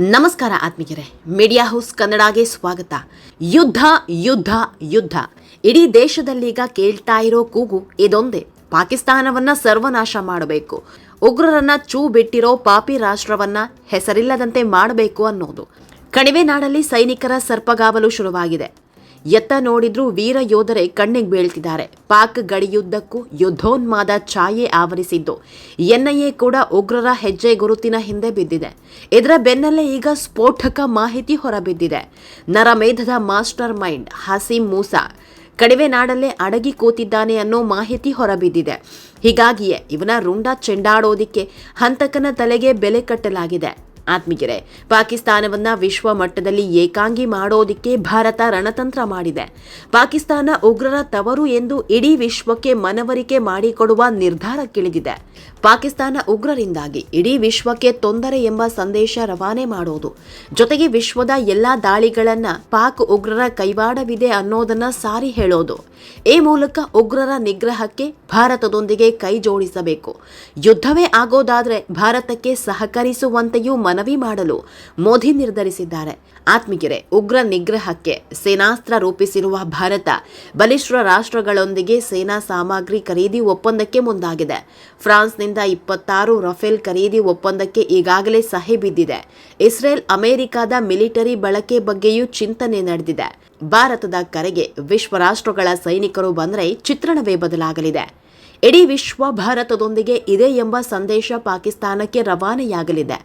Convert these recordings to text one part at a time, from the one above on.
ನಮಸ್ಕಾರ ಆತ್ಮೀಯರೇ. Media house ಕನ್ನಡಗೆ ಸ್ವಾಗತ. ಯುದ್ಧ ಯುದ್ಧ ಯುದ್ಧ. ಇಡೀ ದೇಶದಲ್ಲೀಗ ಕೇಳ್ತಾ ಇರೋ ಕೂಗು ಇದೊಂದೇ. ಪಾಕಿಸ್ತಾನವನ್ನ ಸರ್ವನಾಶ ಮಾಡಬೇಕು. ಉಗ್ರರನ್ನ ಚೂ ಬಿಟ್ಟಿರೋ ಪಾಪಿ ರಾಷ್ಟ್ರವನ್ನ ಹೆಸರಿಲ್ಲದಂತೆ ಮಾಡಬೇಕು ಅನ್ನೋದು. ಕಣಿವೆ ನಾಡಲ್ಲಿ ಸೈನಿಕರ ಸರ್ಪಗಾವಲು ಶುರುವಾಗಿದೆ. ಎತ್ತ ನೋಡಿದ್ರೂ ವೀರ ಯೋಧರೇ ಕಣ್ಣಿಗೆ ಬೀಳ್ತಿದ್ದಾರೆ. ಪಾಕ್ ಗಡಿಯುದ್ದಕ್ಕೂ ಯುದ್ಧೋನ್ಮಾದ ಛಾಯೆ ಆವರಿಸಿದ್ದು. ಎನ್ಐಎ ಕೂಡ ಉಗ್ರರ ಹೆಜ್ಜೆ ಗುರುತಿನ ಹಿಂದೆ ಬಿದ್ದಿದೆ. ಇದರ ಬೆನ್ನಲ್ಲೇ ಈಗ ಸ್ಫೋಟಕ ಮಾಹಿತಿ ಹೊರಬಿದ್ದಿದೆ. ನರಮೇಧದ ಮಾಸ್ಟರ್ ಮೈಂಡ್ ಹಸೀಂ ಮೂಸಾ. ಕಡಿವೆ ನಾಡಲ್ಲೇ ಅಡಗಿ ಕೂತಿದ್ದಾನೆ ಅನ್ನೋ ಮಾಹಿತಿ ಹೊರಬಿದ್ದಿದೆ. ಹೀಗಾಗಿಯೇ ಇವನ ರುಂಡ ಚೆಂಡಾಡೋದಿಕ್ಕೆ ಹಂತಕನ ತಲೆಗೆ ಬೆಲೆ ಕಟ್ಟಲಾಗಿದೆ. ಆತ್ಮೀಯರೇ, ಪಾಕಿಸ್ತಾನವನ್ನ ವಿಶ್ವ ಮಟ್ಟದಲ್ಲಿ ಏಕಾಂಗಿ ಮಾಡೋದಿಕ್ಕೆ ಭಾರತ ರಣತಂತ್ರ ಮಾಡಿದೆ. ಪಾಕಿಸ್ತಾನ ಉಗ್ರರ ತವರು ಎಂದು ಇಡೀ ವಿಶ್ವಕ್ಕೆ ಮನವರಿಕೆ ಮಾಡಿಕೊಡುವ ನಿರ್ಧಾರಕ್ಕಿಳಿದಿದೆ ಪಾಕಿಸ್ತಾನ ಉಗ್ರರಿಂದಾಗಿ ಇಡೀ ವಿಶ್ವಕ್ಕೆ ತೊಂದರೆ ಎಂಬ ಸಂದೇಶ ರವಾನೆ ಮಾಡೋದು, ಜೊತೆಗೆ ವಿಶ್ವದ ಎಲ್ಲಾ ದಾಳಿಗಳನ್ನ ಪಾಕ್ ಉಗ್ರರ ಕೈವಾಡವಿದೆ ಅನ್ನೋದನ್ನ ಸಾರಿ ಹೇಳೋದು. ಈ ಮೂಲಕ ಉಗ್ರರ ನಿಗ್ರಹಕ್ಕೆ ಭಾರತದೊಂದಿಗೆ ಕೈ ಜೋಡಿಸಬೇಕು ಯುದ್ಧವೇ ಆಗೋದಾದ್ರೆ ಭಾರತಕ್ಕೆ ಸಹಕರಿಸುವಂತೆಯೂ ಮನವಿ ಮಾಡಲು ಮೋದಿ ನಿರ್ಧರಿಸಿದ್ದಾರೆ. ಆತ್ಮೀಯರೇ, ಉಗ್ರ ನಿಗ್ರಹಕ್ಕೆ ಸೇನಾಸ್ತ್ರ ರೂಪಿಸಿರುವ ಭಾರತ ಬಲಿಷ್ಠ ರಾಷ್ಟ್ರಗಳೊಂದಿಗೆ ಸೇನಾ ಸಾಮಗ್ರಿ ಖರೀದಿ ಒಪ್ಪಂದಕ್ಕೆ ಮುಂದಾಗಿದೆ. ಫ್ರಾನ್ಸ್ನಿಂದ ಇಪ್ಪತ್ತಾರು ರಫೇಲ್ ಖರೀದಿ ಒಪ್ಪಂದಕ್ಕೆ ಈಗಾಗಲೇ ಸಹಿ ಬಿದ್ದಿದೆ. ಇಸ್ರೇಲ್ ಅಮೆರಿಕದ ಮಿಲಿಟರಿ ಬಳಕೆ ಬಗ್ಗೆಯೂ ಚಿಂತನೆ ನಡೆದಿದೆ. ಭಾರತದ ಕರೆಗೆ ವಿಶ್ವ ರಾಷ್ಟ್ರಗಳ ಸೈನಿಕರು ಬಂದರೆ ಚಿತ್ರಣವೇ ಬದಲಾಗಲಿದೆ. ಇಡೀ ವಿಶ್ವ ಭಾರತದೊಂದಿಗೆ ಇದೆ ಎಂಬ ಸಂದೇಶ ಪಾಕಿಸ್ತಾನಕ್ಕೆ ರವಾನೆಯಾಗಲಿದೆ.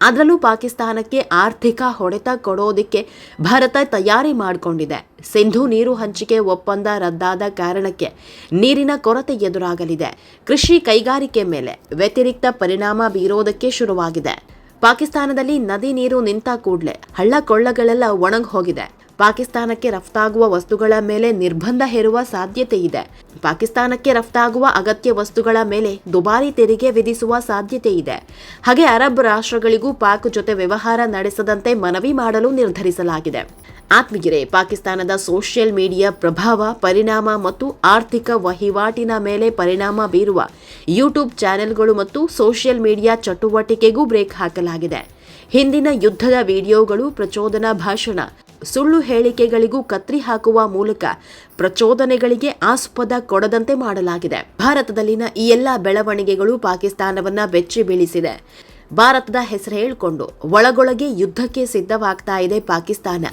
ಅದರಲ್ಲೂ ಪಾಕಿಸ್ತಾನಕ್ಕೆ ಆರ್ಥಿಕ ಹೊಡೆತ ಕೊಡೋದಕ್ಕೆ ಭಾರತ ತಯಾರಿ ಮಾಡಿಕೊಂಡಿದೆ. ಸಿಂಧು ನೀರು ಹಂಚಿಕೆ ಒಪ್ಪಂದ ರದ್ದಾದ ಕಾರಣಕ್ಕೆ ನೀರಿನ ಕೊರತೆ ಎದುರಾಗಲಿದೆ. ಕೃಷಿ ಕೈಗಾರಿಕೆ ಮೇಲೆ ವ್ಯತಿರಿಕ್ತ ಪರಿಣಾಮ ಬೀರೋದಕ್ಕೆ ಶುರುವಾಗಿದೆ. ಪಾಕಿಸ್ತಾನದಲ್ಲಿ ನದಿ ನೀರು ನಿಂತ ಕೂಡಲೇ ಹಳ್ಳ ಕೊಳ್ಳಗಳೆಲ್ಲ ಒಣಗಿ ಹೋಗಿದೆ ಪಾಕಿಸ್ತಾನಕ್ಕೆ ರಫ್ತಾಗುವ ವಸ್ತುಗಳ ಮೇಲೆ ನಿರ್ಬಂಧ ಹೇರುವ ಸಾಧ್ಯತೆ ಇದೆ. ಪಾಕಿಸ್ತಾನಕ್ಕೆ ರಫ್ತಾಗುವ ಅಗತ್ಯ ವಸ್ತುಗಳ ಮೇಲೆ ದುಬಾರಿ ತೆರಿಗೆ ವಿಧಿಸುವ ಸಾಧ್ಯತೆ ಇದೆ. ಹಾಗೆ ಅರಬ್ ರಾಷ್ಟ್ರಗಳಿಗೂ ಪಾಕ್ ಜೊತೆ ವ್ಯವಹಾರ ನಡೆಸದಂತೆ ಮನವಿ ಮಾಡಲು ನಿರ್ಧರಿಸಲಾಗಿದೆ. ಆತ್ಮಗಿರೆ ಪಾಕಿಸ್ತಾನದ ಸೋಷಿಯಲ್ ಮೀಡಿಯಾ ಪ್ರಭಾವ, ಪರಿಣಾಮ ಮತ್ತು ಆರ್ಥಿಕ ವಹಿವಾಟಿನ ಮೇಲೆ ಪರಿಣಾಮ ಬೀರುವ ಯೂಟ್ಯೂಬ್ ಚಾನೆಲ್ಗಳು ಮತ್ತು ಸೋಷಿಯಲ್ ಮೀಡಿಯಾ ಚಟುವಟಿಕೆಗೂ ಬ್ರೇಕ್ ಹಾಕಲಾಗಿದೆ. ಹಿಂದಿನ ಯುದ್ಧದ ವಿಡಿಯೋಗಳು, ಪ್ರಚೋದನಾ ಭಾಷಣ ಸುಳ್ಳು ಹೇಳಿಕೆಗಳಿಗೂ ಕತ್ರಿ ಹಾಕುವ ಮೂಲಕ ಪ್ರಚೋದನೆಗಳಿಗೆ ಆಸ್ಪದ ಕೊಡದಂತೆ ಮಾಡಲಾಗಿದೆ. ಭಾರತದಲ್ಲಿನ ಈ ಎಲ್ಲ ಬೆಳವಣಿಗೆಗಳು ಪಾಕಿಸ್ತಾನವನ್ನ ಬೆಚ್ಚಿ ಬೀಳಿಸಿದೆ ಭಾರತದ ಹೆಸರು ಹೇಳಿಕೊಂಡು ಒಳಗೊಳಗೆ ಯುದ್ಧಕ್ಕೆ ಸಿದ್ಧವಾಗ್ತಾ ಇದೆ ಪಾಕಿಸ್ತಾನ.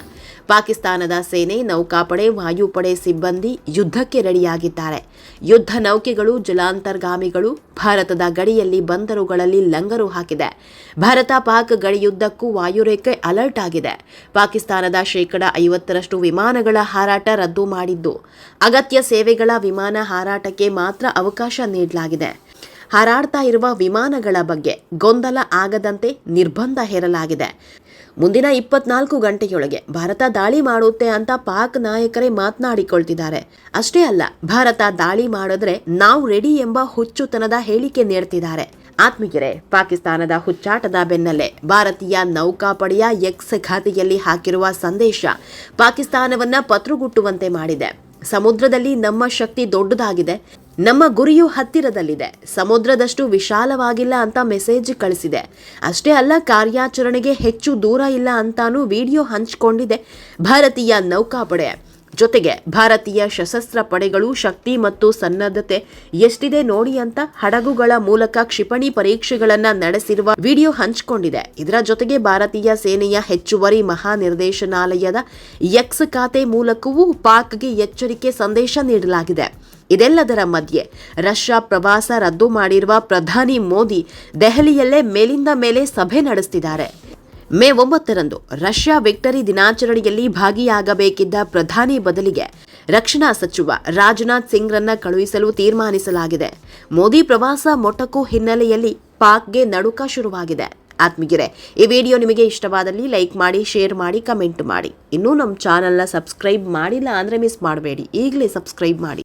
ಪಾಕಿಸ್ತಾನದ ಸೇನೆ, ನೌಕಾಪಡೆ, ವಾಯುಪಡೆ ಸಿಬ್ಬಂದಿ ಯುದ್ಧಕ್ಕೆ ರೆಡಿಯಾಗಿದ್ದಾರೆ. ಯುದ್ಧ ನೌಕೆಗಳು, ಜಲಾಂತರ್ಗಾಮಿಗಳು ಭಾರತದ ಗಡಿಯಲ್ಲಿ ಬಂದರುಗಳಲ್ಲಿ ಲಂಗರು ಹಾಕಿದೆ. ಭಾರತ ಪಾಕ್ ಗಡಿಯುದ್ದಕ್ಕೂ ವಾಯುರೇಖೆ ಅಲರ್ಟ್ ಆಗಿದೆ. ಪಾಕಿಸ್ತಾನದ ಶೇಕಡ ಐವತ್ತರಷ್ಟು ವಿಮಾನಗಳ ಹಾರಾಟ ರದ್ದು ಮಾಡಿದ್ದು. ಅಗತ್ಯ ಸೇವೆಗಳ ವಿಮಾನ ಹಾರಾಟಕ್ಕೆ ಮಾತ್ರ ಅವಕಾಶ ನೀಡಲಾಗಿದೆ. ಹಾರಾಡ್ತಾ ಇರುವ ವಿಮಾನಗಳ ಬಗ್ಗೆ ಗೊಂದಲ ಆಗದಂತೆ ನಿರ್ಬಂಧ ಹೇರಲಾಗಿದೆ. ಮುಂದಿನ ಇಪ್ಪತ್ನಾಲ್ಕು ಗಂಟೆಯೊಳಗೆ ಭಾರತ ದಾಳಿ ಮಾಡುತ್ತೆ ಅಂತ ಪಾಕ್ ನಾಯಕರೇ ಮಾತನಾಡಿಕೊಳ್ತಿದ್ದಾರೆ. ಅಷ್ಟೇ ಅಲ್ಲ, ಭಾರತ ದಾಳಿ ಮಾಡಿದ್ರೆ ನಾವು ರೆಡಿ ಎಂಬ ಹುಚ್ಚುತನದ ಹೇಳಿಕೆ ನೀಡ್ತಿದ್ದಾರೆ. ಆತ್ಮೀಯರೇ, ಪಾಕಿಸ್ತಾನದ ಹುಚ್ಚಾಟದ ಬೆನ್ನಲ್ಲೇ ಭಾರತೀಯ ನೌಕಾಪಡೆಯ ಎಕ್ಸ್ ಖಾತೆಯಲ್ಲಿ ಹಾಕಿರುವ ಸಂದೇಶ ಪಾಕಿಸ್ತಾನವನ್ನ ಪತ್ರುಗುಟ್ಟುವಂತೆ ಮಾಡಿದೆ. ಸಮುದ್ರದಲ್ಲಿ ನಮ್ಮ ಶಕ್ತಿ ದೊಡ್ಡದಾಗಿದೆ. ನಮ್ಮ ಗುರಿಯು ಹತ್ತಿರದಲ್ಲಿದೆ. ಸಮುದ್ರದಷ್ಟು ವಿಶಾಲವಾಗಿಲ್ಲ ಅಂತ ಮೆಸೇಜ್ ಕಳಿಸಿದೆ. ಅಷ್ಟೇ ಅಲ್ಲ, ಕಾರ್ಯಾಚರಣೆಗೆ ಹೆಚ್ಚು ದೂರ ಇಲ್ಲ ಅಂತಾನೂ ವಿಡಿಯೋ ಹಂಚಿಕೊಂಡಿದೆ ಭಾರತೀಯ ನೌಕಾಪಡೆ. ಜೊತೆಗೆ ಭಾರತೀಯ ಸಶಸ್ತ್ರ ಪಡೆಗಳು ಶಕ್ತಿ ಮತ್ತು ಸನ್ನದ್ಧತೆ ಎಷ್ಟಿದೆ ನೋಡಿ ಅಂತ ಹಡಗುಗಳ ಮೂಲಕ ಕ್ಷಿಪಣಿ ಪರೀಕ್ಷೆಗಳನ್ನ ನಡೆಸಿರುವ ವಿಡಿಯೋ ಹಂಚಿಕೊಂಡಿದೆ. ಇದರ ಜೊತೆಗೆ ಭಾರತೀಯ ಸೇನೆಯ ಹೆಚ್ಚುವರಿ ಮಹಾನಿರ್ದೇಶನಾಲಯದ ಎಕ್ಸ್ ಖಾತೆ ಮೂಲಕವೂ ಪಾಕ್ಗೆ ಎಚ್ಚರಿಕೆ ಸಂದೇಶ ನೀಡಲಾಗಿದೆ. ಇದೆಲ್ಲದರ ಮಧ್ಯೆ ರಷ್ಯಾ ಪ್ರವಾಸ ರದ್ದು ಮಾಡಿರುವ ಪ್ರಧಾನಿ ಮೋದಿ ದೆಹಲಿಯಲ್ಲೇ ಮೇಲಿಂದ ಮೇಲೆ ಸಭೆ ನಡೆಸುತ್ತಿದ್ದಾರೆ ಮೇ ಒಂಬತ್ತರಂದು ರಷ್ಯಾ ವಿಕ್ಟರಿ ದಿನಾಚರಣೆಯಲ್ಲಿ ಭಾಗಿಯಾಗಬೇಕಿದ್ದ ಪ್ರಧಾನಿ ಬದಲಿಗೆ ರಕ್ಷಣಾ ಸಚಿವ ರಾಜನಾಥ್ ಸಿಂಗ್ರನ್ನ ಕಳುಹಿಸಲು ತೀರ್ಮಾನಿಸಲಾಗಿದೆ. ಮೋದಿ ಪ್ರವಾಸ ಮೊಟಕು ಹಿನ್ನೆಲೆಯಲ್ಲಿ ಪಾಕ್ಗೆ ನಡುಕ ಶುರುವಾಗಿದೆ. ಆತ್ಮೀಯರೇ, ಈ ವಿಡಿಯೋ ನಿಮಗೆ ಇಷ್ಟವಾದಲ್ಲಿ ಲೈಕ್ ಮಾಡಿ, ಶೇರ್ ಮಾಡಿ, ಕಮೆಂಟ್ ಮಾಡಿ. ಇನ್ನೂ ನಮ್ಮ ಚಾನಲ್ನ ಸಬ್ಸ್ಕ್ರೈಬ್ ಮಾಡಿಲ್ಲ ಅಂದರೆ ಮಿಸ್ ಮಾಡಬೇಡಿ. ಈಗಲೇ ಸಬ್ಸ್ಕ್ರೈಬ್ ಮಾಡಿ.